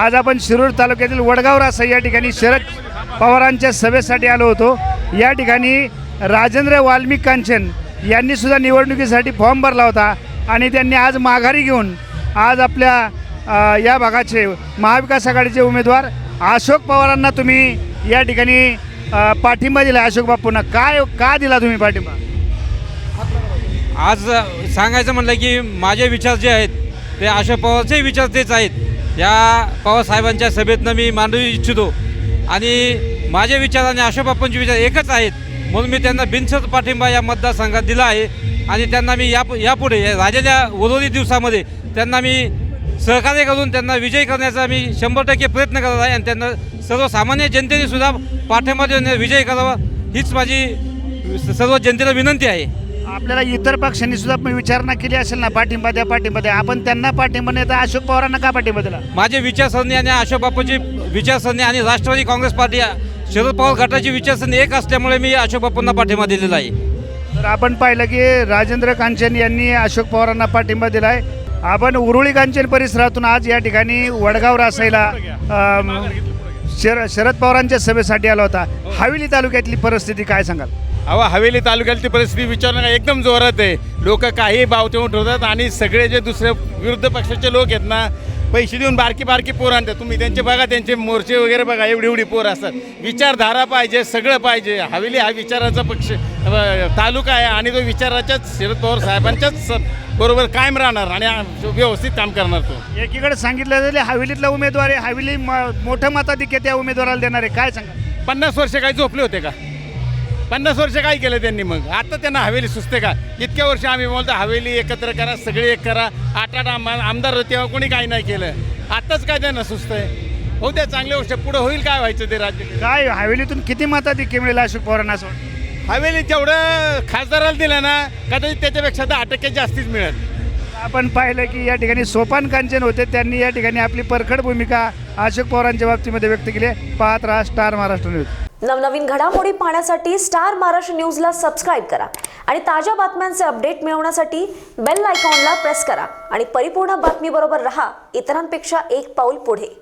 आज आपण शिरूर तालुक्यातील वडगाव रासा या ठिकाणी शरद पवारांच्या सभेसाठी आलो होतो. या ठिकाणी राजेंद्र वाल्मिक कांचन यांनीसुद्धा निवडणुकीसाठी फॉर्म भरला होता आणि त्यांनी आज माघारी घेऊन आज आपल्या या भागाचे महाविकास आघाडीचे उमेदवार अशोक पवारांना तुम्ही या ठिकाणी पाठिंबा दिला. अशोक बापूंना काय का दिला तुम्ही पाठिंबा? आज सांगायचं म्हटलं की माझे विचार जे आहेत ते अशोक पवारचे विचार तेच आहेत. या पवारसाहेबांच्या सभेतनं मी मांडू इच्छितो. आणि माझे विचार आणि अशोकबापांचे विचार एकच आहेत. म्हणून मी त्यांना बिनसत पाठिंबा या मतदारसंघात दिला आहे. आणि त्यांना मी या यापुढे या राजाच्या उर्वरित दिवसामध्ये त्यांना मी सहकार्य करून त्यांना विजयी करण्याचा मी शंभर टक्के प्रयत्न करत आहे. आणि त्यांना सर्वसामान्य जनतेने सुद्धा पाठिंबा देऊन विजय करावा हीच माझी सर्व जनतेला विनंती आहे. आपल्याला इतर पक्षांनी सुद्धा विचारणा केली असेल ना पाठिंबा द्या पाठिंबा द्या आपण त्यांना पाठिंबा नाही तर अशोक पवारांना का पाठिंबा दिला? माझे विचारसरणी आणि अशोक बापूची विचारसरणी आणि राष्ट्रवादी काँग्रेस पार्टी शरद पवार गटाची विचारसरणी एक असल्यामुळे मी अशोक बापूंना पाठिंबा दिलेला आहे. तर आपण पाहिलं की राजेंद्र कांचन यांनी अशोक पवारांना पाठिंबा दिलाय. आपण उरुळी कांचन परिसरातून आज या ठिकाणी वडगाव रासायला अम, शर शरद पवारांच्या सभेसाठी आला होता. हवेली तालुक्यातली परिस्थिती काय सांगाल? अहो हवेली तालुक्यातली परिस्थिती विचारणं एकदम जोरात आहे. लोक काही बावते ठेवतात आणि सगळे जे दुसरे विरुद्ध पक्षाचे लोक आहेत ना पैसे देऊन बारकी बारकी पोर आणतात. तुम्ही त्यांचे बघा त्यांचे मोर्चे वगैरे बघा. एवढी एवढी पोर असतात. विचारधारा पाहिजे सगळं पाहिजे. हवेली हा विचाराचा पक्ष. तालुका आहे आणि तो विचाराच्याच शरद पवार साहेबांच्याच बरोबर कायम राहणार आणि व्यवस्थित काम करणार तो. एकीकडे सांगितलं जाईल हवेलीतला उमेदवार आहे हवेली मोठं मताधिक्य त्या उमेदवाराला देणार आहे. काय सांगा? पन्नास वर्ष काही झोपले होते का? पन्नास वर्ष काय केलं त्यांनी मग? आता त्यांना हवेली सुचते का? इतक्या वर्ष आम्ही बोलतो हवेली एकत्र करा सगळे एक करा. आठ आठ आम आमदार होते तेव्हा कोणी काही नाही केलं. आताच काय त्यांना आहे हो त्या चांगल्या गोष्ट. पुढे होईल काय व्हायचं ते राज्य? काय हवेलीतून किती मताधिक्य मिळेल अशोक पवारांना असं? हवेली तेवढं खासदाराला दिलं ना कदाचित त्याच्यापेक्षा दहा टक्के जास्तीच मिळेल. आपण पाहिलं की या ठिकाणी सोपान कांचन होते. त्यांनी या ठिकाणी आपली परखड भूमिका अशोक पवारांच्या बाबतीमध्ये व्यक्त केली आहे. पाहत राहा स्टार महाराष्ट्र न्यूज. नवनवीन घडामोडी पाहण्यासाठी स्टार महाराष्ट्र न्यूजला सबस्क्राईब करा आणि ताज्या बातम्यांचे अपडेट मिळवण्यासाठी बेल आयकॉनला प्रेस करा. आणि परिपूर्ण बातमीबरोबर रहा. इतरांपेक्षा एक पाऊल पुढे.